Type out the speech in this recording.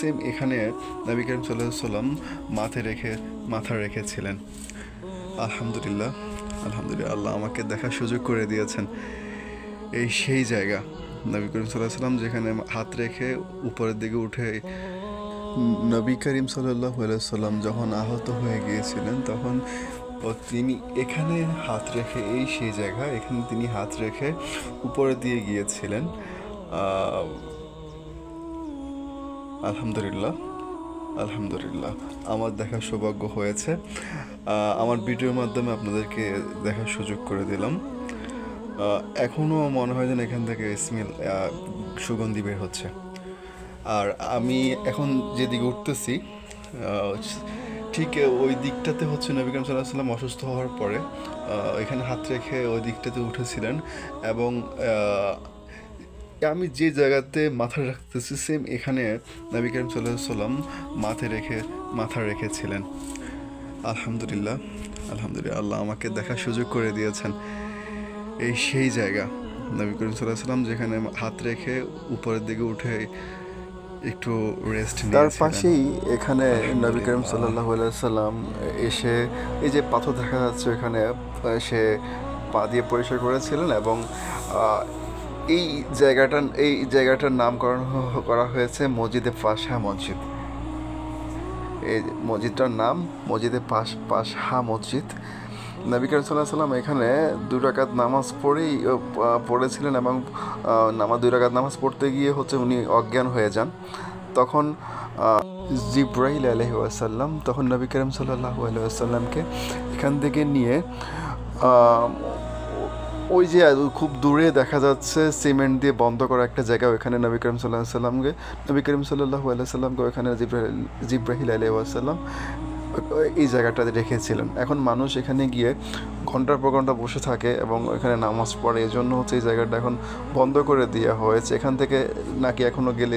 Same এখানে নবী করিম সাল্লাম মাথে রেখে, মাথা রেখেছিলেন। আলহামদুলিল্লাহ আলহামদুলিল্লাহ, আল্লাহ আমাকে দেখার সুযোগ করে দিয়েছেন। এই সেই জায়গা, নবী করিম সাল্লাহ সাল্লাম যেখানে হাত রেখে উপরের দিকে উঠে, নবী করিম সাল্লাহ সাল্লাম যখন আহত হয়ে গিয়েছিলেন, তখন তিনি এখানে হাত রেখে, এই সেই জায়গা, এখানে তিনি হাত রেখে উপরে দিয়ে গিয়েছিলেন। আলহামদুলিল্লাহ আলহামদুলিল্লাহ। আমার দেখার সৌভাগ্য হয়েছে। আমার ভিডিওর মাধ্যমে আপনাদেরকে দেখার সুযোগ করে দিলাম। এখনও মনে হয় যেন এখান থেকে স্মেল সুগন্ধি বের হচ্ছে। আর আমি এখন যেদিকে উঠতেছি ঠিক ওই দিকটাতে হচ্ছে নবী করিম সাল্লাহ সাল্লাম অসুস্থ হওয়ার পরে এখানে হাত রেখে ওই দিকটাতে উঠেছিলেন এবং আমি যে জায়গাতে মাথা রাখতেছি সেম এখানে নবী করিম সাল্লাম মাথে রেখে মাথা রেখেছিলেন। আলহামদুলিল্লাহ আলহামদুলিল্লাহ আল্লাহ আমাকে দেখার সুযোগ করে দিয়েছেন। এই সেই জায়গা নবী করিম সাল্লাহ সাল্লাম যেখানে হাত রেখে উপরের দিকে উঠে একটু রেস্ট তার পাশেই এখানে নবী করিম সাল্লাহ সাল্লাম এসে এই যে পাথর দেখা যাচ্ছে এখানে সে পা দিয়ে পরিষ্কার করেছিলেন এবং এই জায়গাটা এই জায়গাটার নামকরণ করা হয়েছে মসজিদে পাশা মসজিদ। এই মসজিদটার নাম মসজিদে পাশ, পাশহা মসজিদ। নবী করিম সাল্লাহ সাল্লাম এখানে দুই নামাজ পড়েই পড়েছিলেন এবং নামাজ দুই নামাজ পড়তে গিয়ে হচ্ছে উনি অজ্ঞান হয়ে যান। তখন জিব্রাহিল আলহি আসাল্লাম তখন নবী করিম সাল্লাহ আসাল্লামকে এখান থেকে নিয়ে ওই যে খুব দূরে দেখা যাচ্ছে সিমেন্ট দিয়ে বন্ধ করা একটা জায়গা ওখানে নবী করিম সাল্লাহ সাল্লামকে, নবী করিম সাল্লাহ আল্লাহ সাল্লামকে ওখানে জিব্রাহিল জিব্রাহিল আলহি আসাল্লাম এই জায়গাটাতে রেখেছিলেন। এখন মানুষ এখানে গিয়ে ঘণ্টার পর ঘণ্টা বসে থাকে এবং এখানে নামাজ পড়ে। এই জন্য হচ্ছে এই জায়গাটা এখন বন্ধ করে দেওয়া হয়েছে। এখান থেকে নাকি এখনও গেলে